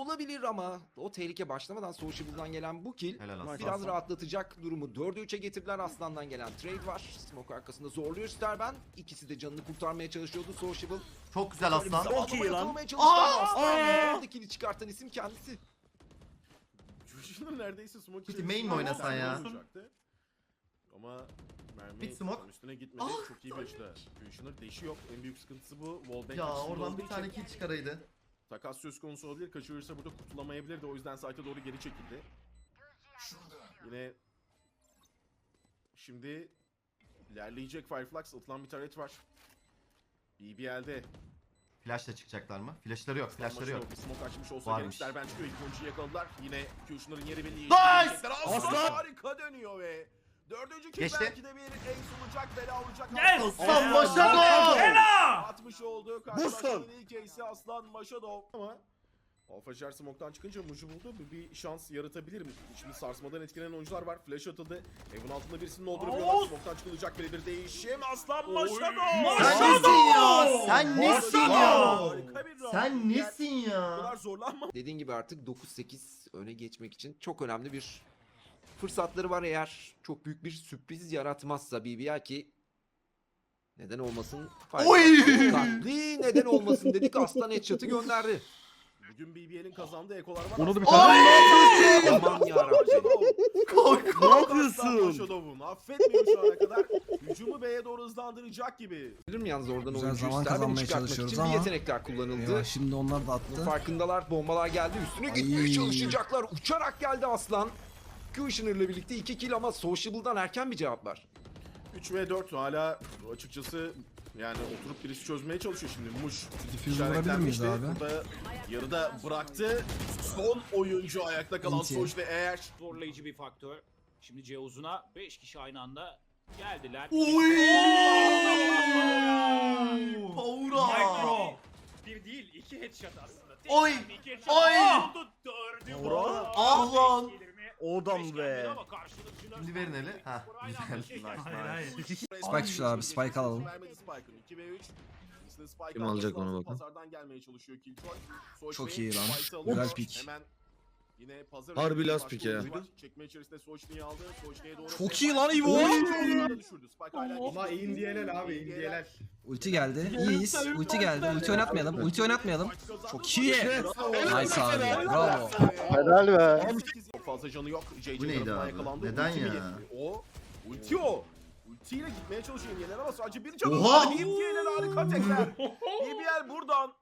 Olabilir ama o tehlike başlamadan Sociable'dan gelen bu kill Helal Aslan. biraz rahatlatacak durumu. 4'e 3'e getirdiler Aslan'dan gelen trade var. Smoke arkasında zorluyor Sterben. İkisi de canını kurtarmaya çalışıyordu Sociable. Çok güzel Böyle aslan. Çok iyi lan. ama Aslan Aa! orada kill'i çıkartan isim kendisi. Kushner neredeyse smoke Peki main mi oynasan ya? Ama mermi Bit smoke. üstüne gitmedi. Ah! Çok iyi bir açıda. Kushner deşi yok. En büyük sıkıntısı bu. Wallbang Ya oradan bir tane kill çıkaraydı. Takas söz konusu olabilir. Kaçırırsa burada kurtulamayabilirdi. O yüzden site'a doğru geri çekildi. Yine şimdi ilerleyecek Fireflux. Atılan bir taret var. BBL'de Flash'la çıkacaklar mı? Flash'ları yok, flash'ları yok. Bir smoke açmış olsa Varmış. gerek. Serben çıkıyor. İlk oyuncuyu yakaladılar. Yine Kushner'ın yeri belli. Nice! Aslan Aslan! harika dönüyor ve dördüncü kill Geçti. belki de bir ace olacak. Bela olacak. Yes! Aslan Maşadov! Helal! Atmış oldu. Busun! Karşılaşmanın ilk ace'i Aslan Maşadov. Ama Alfa Jar smoke'tan çıkınca Muju buldu. Bu bir şans yaratabilir mi? Şimdi sarsmadan etkilenen oyuncular var. Flash atıldı. Evin altında birisinin doldurabiliyorlar. Oğuz! Smoke'tan çıkılacak böyle bir değişim. Aslan Oy! Maşadov! Sen nesin ya? Sen nesin ya? Bir. Sen nesin Bu kadar ya? zorlanma. Dediğin gibi artık 9-8 öne geçmek için çok önemli bir fırsatları var eğer çok büyük bir sürpriz yaratmazsa BBL ki neden olmasın? Oy! Katli neden olmasın dedik aslan headshot'ı gönderdi. Bugün BBL'in kazandığı ekolar var. Onu da bir tane- Aman yarabbim. Kork. Ne yapıyorsun? Maşadov'un affetmiyor şu ana kadar. Hücumu B'ye doğru hızlandıracak gibi. Bilir mi yalnız oradan Güzel oyuncuyu zaman kazanmaya çıkartmak çalışıyoruz için ama- bir yetenekler kullanıldı. Eyvah, şimdi onlar da attı. farkındalar. Bombalar geldi. Üstüne gitmeye çalışacaklar. Uçarak geldi Aslan. Kushner'la birlikte 2 kill ama Sociable'dan erken bir cevap var. 3 ve 4 hala açıkçası yani oturup birisi çözmeye çalışıyor şimdi. Muş Diffuse vurabilir miyiz işaretlenmişti. abi? Burada yarıda bıraktı. Son oyuncu ayakta kalan İnti. Soç ve eğer zorlayıcı bir faktör. Şimdi C uzuna 5 kişi aynı anda geldiler. Paura! Micro. Bir değil, iki headshot aslında. Tek Oy! mermi, iki headshot. Oy! Oldu, dördü oldu. Ah lan! Gelir Beş be. Şimdi verin eli. Heh, Burayla güzel. şey Nice, nice. Spike düştü abi, spike alalım. Vermedi Spike'ın 2 ve 3. İkisi de Spike Kim alacak onu lazım. bakalım. Pazardan gelmeye çalışıyor Killjoy. Soç Çok iyi lan. Güzel pick. Yine pazar Harbi last pick ya. Çekme içerisinde Soçni'yi aldı. Soçni'ye doğru. Çok iyi lan İvo. Düşürdü. Spike hala Ama indiyeler abi indiyeler. Ulti geldi. İyiyiz. Ulti geldi. Ulti oynatmayalım. Ulti oynatmayalım. Çok iyi. Nice abi. Bravo. Helal be. Çok fazla canı yok. JJ Bu neydi tarafından abi? yakalandı. Neden Ulti mi ya? O. Ulti o. Ultiyle gitmeye çalışıyor İmdiyeler ama sadece bir canı Oha! var. İmdiyeler harika tekler. BBL buradan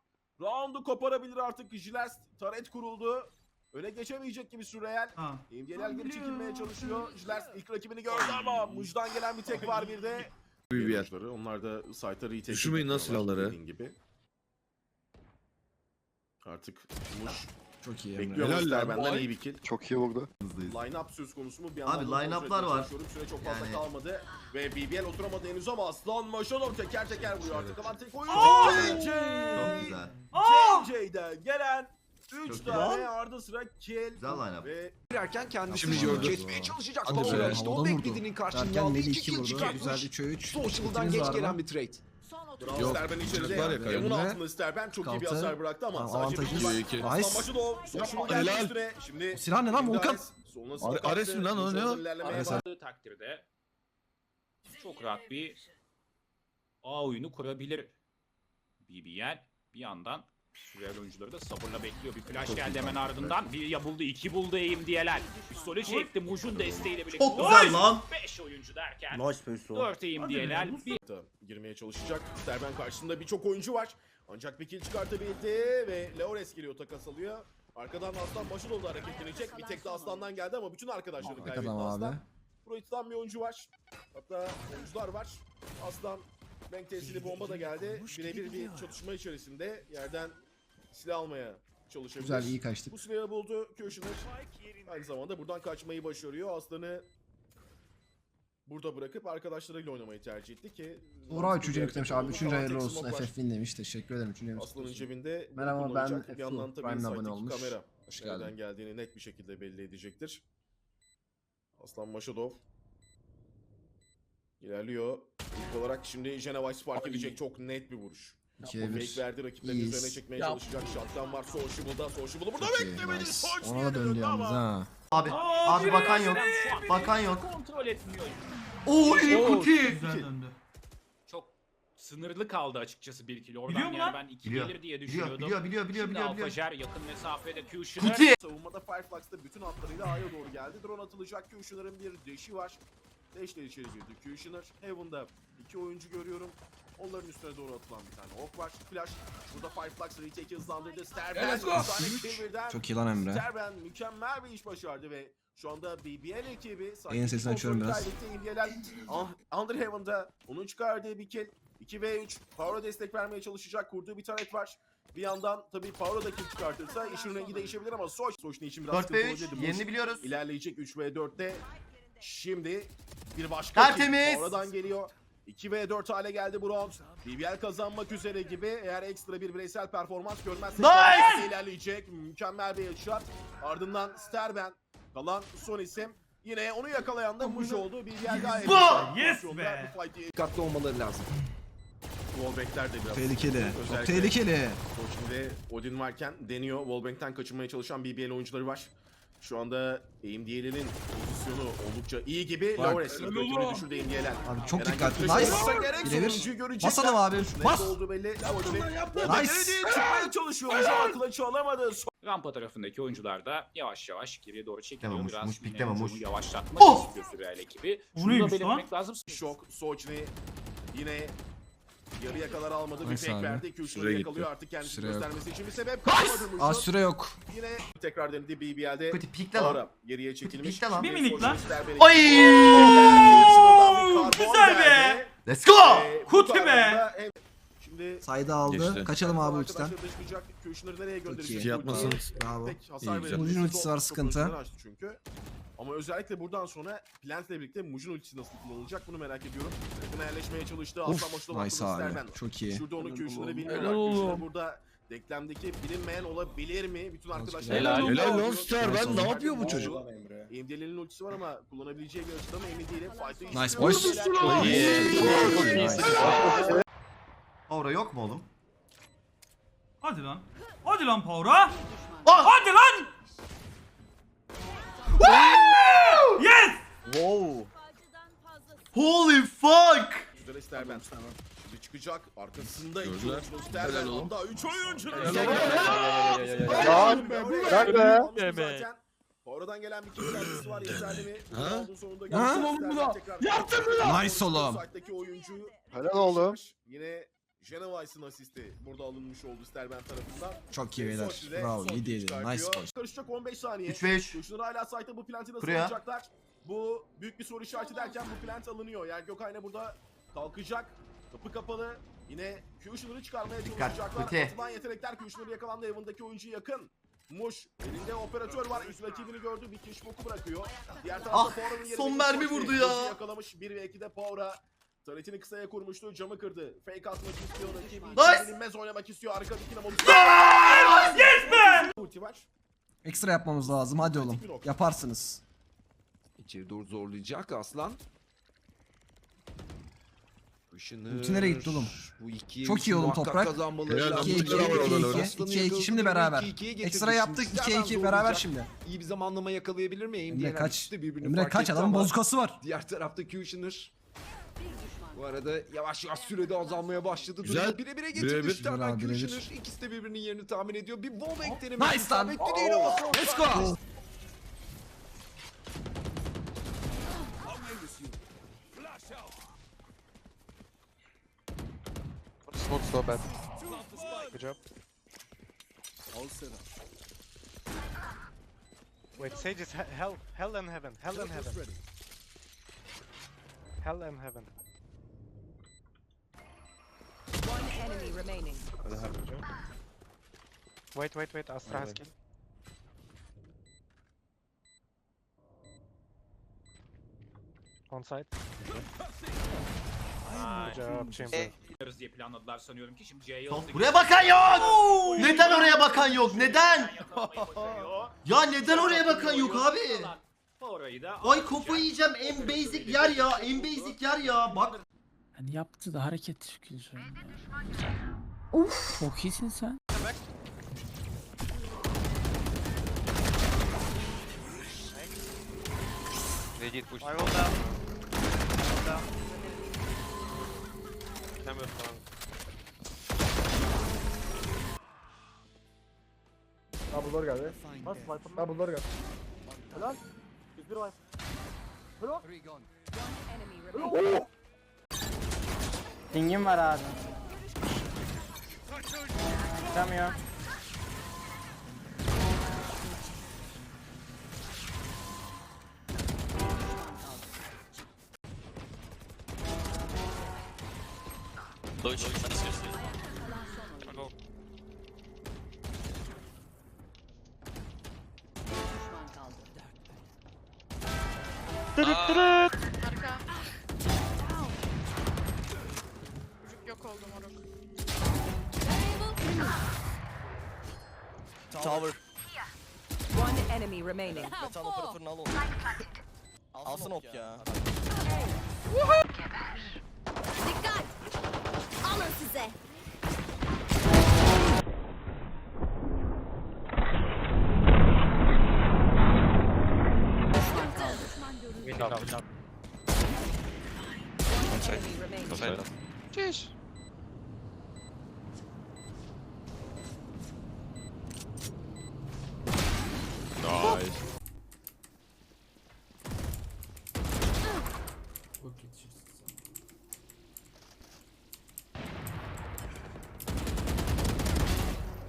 roundu koparabilir artık. Jilers taret kuruldu. Öne geçemeyecek gibi Süreyel. İmdiyeler geri çekilmeye çalışıyor. Jilers ilk rakibini gördü ama Muj'dan gelen bir tek var bir de. Bir yer. Oyuncuları, Onlar da site'a retake Düşürmeyin lan yapıyorlar silahları. dediğin gibi. Artık Muj Çok iyi Emre. bekliyor Helal Muster lan. benden iyi bir kill. Çok iyi vurdu. Hızlıyız. Line-up söz konusu mu? Bir Abi, yandan da line-up'lar kontrol etmeye var. çalışıyorum. Süre çok fazla Yani- kalmadı. Ve BBL oturamadı henüz ama Aslan Maşanov teker teker vuruyor artık. Aman tek oyuncu. JJ! Çok güzel. JJ'den gelen 3 Çok tane ardı sıra kill. Güzel line-up. Ve Girerken kendisi Şimdi gördüm. kesmeye çalışacak. Hadi be. işte o Havadan vurdu. beklediğinin karşılığını Derken aldı. Meli 2 2 kill vurdu. Güzel çıkartmış. 3'e 3. Sociable'dan Ultimiz geç gelen bir trade. Bravo Yok, Sterben içeride. çocuklar ya, Emun kayında. altında Sterben çok iyi bir Kalktı. hasar bıraktı ama Tamam, sadece avantajı bir iyi ki. Aslan Nice. Maşanov. Sociable Helal. geldi üstüne. Şimdi O silah ne lan Volkan? Soluna Ar- Ares mi lan o, ne o? Ares. Takdirde çok rahat bir A oyunu kurabilir. BBL bir yandan Süreyya oyuncuları da sabırla bekliyor. Bir flash geldi hemen ardından. Bir ya buldu, iki buldu eğim diyeler. Pistole çekti Muj'un desteğiyle birlikte. Çok güzel lan. 5 oyuncu derken Nice Peso. 4 eğim diyeler. Bir da girmeye çalışacak. Sterben karşısında birçok oyuncu var. Ancak bir kill çıkartabildi ve Leores geliyor takas alıyor. Arkadan Aslan Başıdol da hareketlenecek. Bir tek de Aslan'dan geldi ama bütün arkadaşları Ne kaybetti kadar abi. Aslan. Proit'ten bir oyuncu var. Hatta oyuncular var. Aslan Bank tesili bomba da geldi. Birebir bir çatışma içerisinde yerden silah almaya çalışabilir. Güzel iyi kaçtık. Bu silahı buldu Köşiner. Aynı zamanda buradan kaçmayı başarıyor. Aslan'ı burada bırakıp arkadaşlarıyla oynamayı tercih etti ki... Uğra 3. demiş abi. 3. Kalan hayırlı olsun. smoke var. FF win demiş. Teşekkür ederim. 3. demiş. Aslan'ın cebinde Merhaba, ben Efu. yandan tabii abone olmuş. kamera Hoş nereden geldin. geldiğini net bir şekilde belli edecektir. Aslan Maşadov ilerliyor. İlk olarak şimdi Geneva Spark edecek çok net bir vuruş. İkiye O fake bir. verdi rakiplerin İyiyiz. üzerine çekmeye çalışacak. Shotgun var Sociable'da. Sociable burada Çok iyi, beklemedi. nice. Soç Ona diye da döndü döndü yalnız ama. ha. Abi. Abi bakan yok. Bakan yok. Kontrol etmiyor. Oy kuti. Güzel döndü. Çok sınırlı kaldı açıkçası bir kilo. Oradan Biliyor mu yani lan? ben iki Biliyor. gelir diye Biliyor düşünüyordum. biliyor biliyor biliyor Şimdi biliyor. biliyor. Alfajer yakın mesafede Kushner. Kuti. Savunmada Fireflux'ta bütün hatlarıyla A'ya doğru geldi. Drone atılacak. Kushner'ın bir dash'i var. İle içeri girdi. Kushner Heaven'da iki oyuncu görüyorum. Onların üstüne doğru atılan bir tane ok var. Flash. Burada Fireflux retake'i hızlandırdı. Sterben. Let's go. bir tane. Çok iyi lan Emre. Sterben mükemmel bir iş başardı ve şu anda BBL ekibi Yayın sesini açıyorum biraz. İmdiyeler Underhaven'da onun çıkardığı bir kill 2 v 3 Power'a destek vermeye çalışacak kurduğu bir taret var. Bir yandan tabii Power'a da kill çıkartırsa işin rengi değişebilir ama Soç Soç ne için biraz 4 ve sıkıntı 3. olabilirdi. Yerini biliyoruz. ilerleyecek 3 v 4'te. Şimdi bir başka Tertemiz. kill Power'dan geliyor. 2 v 4 hale geldi bu round. BBL kazanmak üzere gibi eğer ekstra bir bireysel performans görmezse Nice! ilerleyecek. Mükemmel bir headshot. Ardından Sterben kalan son isim. Yine onu yakalayan da Muş oldu. BBL gayet Bu! Yes be! Dikkatli olmaları lazım. Wallbank'ler de biraz Tehlikeli. Çok tehlikeli. Şimdi Odin varken deniyor. Wallbank'ten kaçınmaya çalışan BBL oyuncuları var. Şu anda AMD'lerin pozisyonu oldukça iyi gibi. Bak. Lawrence düşürdü AMD'ler. Abi çok Herhangi dikkatli. bir Nice. olursa gerek Birebir. sonuncuyu görecekler. Basalım abi. Nerede Bas. olduğu belli. Odin Nice. çıkmaya çalışıyor. Ama kılıç alamadı. Rampa tarafındaki oyuncular da yavaş yavaş geriye doğru çekiliyor. Biraz Muş, yine hücumu Muş. yavaşlatmak Oh! istiyor Süreyya ekibi. Bu Şunu da neymiş belirtmek lazım. Şok, Soçni yine yarıya kadar almadı. Bir Nice fake abi. verdi. Külşünü Süre gitti. yakalıyor artık Süre yok. göstermesi için bir sebep kalmadı Az Muş'un. süre yok. Yine tekrar denedi BBL'de. Kuti pikle lan. Ara geriye çekilmiş. Pikle lan. Bir minik lan. Oy! Güzel be! Let's go! Kuti be! Şimdi Sayda aldı. Geçti. Kaçalım abi iyi. Şey yapmasın. Bravo. Mujin ultisi var, Çok sıkıntı. çünkü. Ama özellikle buradan sonra Plant'le birlikte Mujin ultisi nasıl kullanılacak bunu merak ediyorum. Yakına yerleşmeye çalıştı. Of. Nice abi. Çok iyi. Şurada onu köşeleri bilmiyorlar. Burada denklemdeki bilinmeyen olabilir mi? Bütün arkadaşlar Helal. Helal lan Star, ben ne yapıyor bu çocuk? EMD'lerin ultisi var ama kullanabileceği bir açıdan emin değilim. Nice boys. Aura yok mu oğlum? Hadi lan. Hadi lan Power'a. Ah! Hadi lan. yes! Holy fuck! Üstüne Sterben. Şimdi çıkacak. Arkasında iki oyuncu. Oğlum. onda 3 oyuncu. Lan be. Zaten Oradan gelen bir kill kendisi var yeterli mi? Ha? Geldi. oğlum buna? Yaptın mı? Nice oğlum. Helal oğlum. Yine Genovice'ın asisti burada alınmış oldu Sterben tarafından. Çok iyi beyler. Bravo. iyi kill değil. çıkartıyor. Nice boys. Karışacak 15 saniye. 3 ve 3. Kuşlar hala site'da bu planti nasıl Buraya. alacaklar? Bu büyük bir soru işareti derken bu plant alınıyor. Yani Gökayna burada kalkacak. Kapı kapalı. Yine Kushner'ı çıkarmaya Dikkat, çalışacaklar. Kuti. Atılan yetenekler Kushner yakalandı. Evan'daki oyuncu yakın. Muş elinde operatör var. Üst rakibini gördü. Bir keşif oku bırakıyor. Diğer tarafta Ah, Power'ın yerine son mermi vurdu ya. Yakalamış. 1 ve 2'de Power'a Taretini kısaya kurmuştu. Camı kırdı. Fake atmak istiyor. Rakibi Nice. bilinmez oynamak istiyor. Arkadakine modu. Yes be! Ulti var. Ekstra yapmamız lazım. Hadi oğlum. Yaparsınız. İçeri doğru zorlayacak Aslan. Işınır. Ulti nereye gitti oğlum? Bu Çok iyi oğlum Toprak. kazanmaları Helal lazım. 2 2 İki, iki, 2 iki, 2 Aslan'ı 2 2 şimdi beraber. 2-2'ye getirdi. Ekstra yaptık Şimdi 2 2 Sterben beraber şimdi. İyi bir zamanlama yakalayabilir mi? Aim Emre kaç. Emre kaç adamın bozukası var. Diğer tarafta Kushner. Bu arada yavaş yavaş sürede azalmaya başladı. Güzel. Bire bire Bire getirdi. bire bir. Kushner. İkisi de birbirinin yerini tahmin ediyor. Bir wallbang denemesi. Nice lan. isabetli değil ama son Let's go. Smoke so bad. Good job. Wait, Sage is he- hell, hell and heaven, hell and heaven, hell and heaven. Enemy remaining. Wait, wait, wait. Astra has kill. On site. Good job, Chamber. Yaparız diye planladılar sanıyorum ki şimdi C'ye hızlı Buraya bakan yok! Neden oraya bakan yok? Neden? Ya neden oraya bakan yok abi? Orayı da Ay kafayı yiyeceğim. En basic yer ya. En basic yer ya. Bak. Yani yaptığı da hareket şekli söyleyeyim ya. Çok iyisin sen. I will down. Down. Camera strong. Double geldi. Double geldi. One enemy remaining. Pingim var abi. Çıkamıyor. Düşman One enemy remaining. Metal operatörünü al oğlum. Alsın ok ya. Dikkat! Alın size. Düşman kaldı. Window. Window. Enemy remaining. Jeez.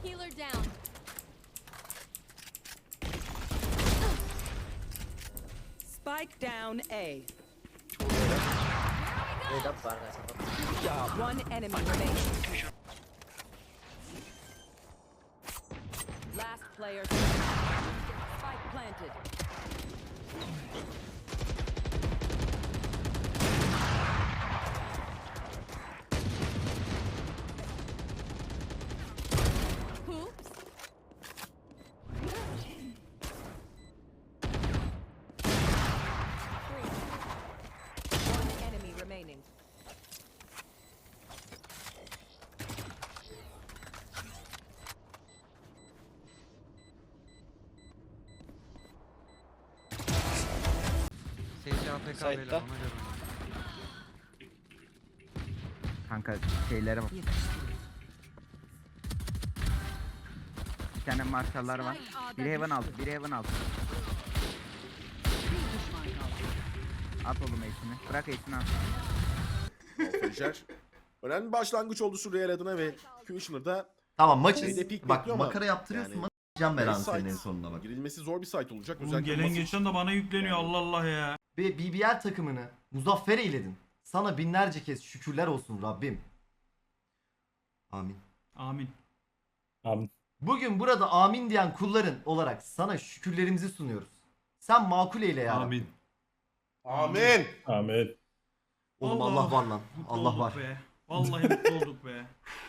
Healer down. Spike down A. One enemy remaining. Last player. Spike planted. Hoops. One enemy remaining. Side'da. Kanka şeylere bak. Bir tane marşallar var. Biri heaven altı, biri heaven altı. At oğlum eğitimi. Bırak eğitimi at. Alfajer. Önemli bir başlangıç oldu Surreal adına ve Kushner'da Tamam maçı Şeyde pik bak bekliyor ama makara yaptırıyorsun yani- yani, can belanı Site. senin en sonunda bak. girilmesi zor bir site olacak. Oğlum Özellikle gelen geçen de bana yükleniyor Allah Allah ya. Ve BBL takımını muzaffer eyledin. Sana binlerce kez şükürler olsun Rabbim. Amin. Amin. Bugün burada amin diyen kulların olarak sana şükürlerimizi sunuyoruz. Sen makul eyle ya. Rabbi. Amin. Oğlum Allah. Allah var lan. Allah olduk var. Be. Vallahi mutlu olduk be.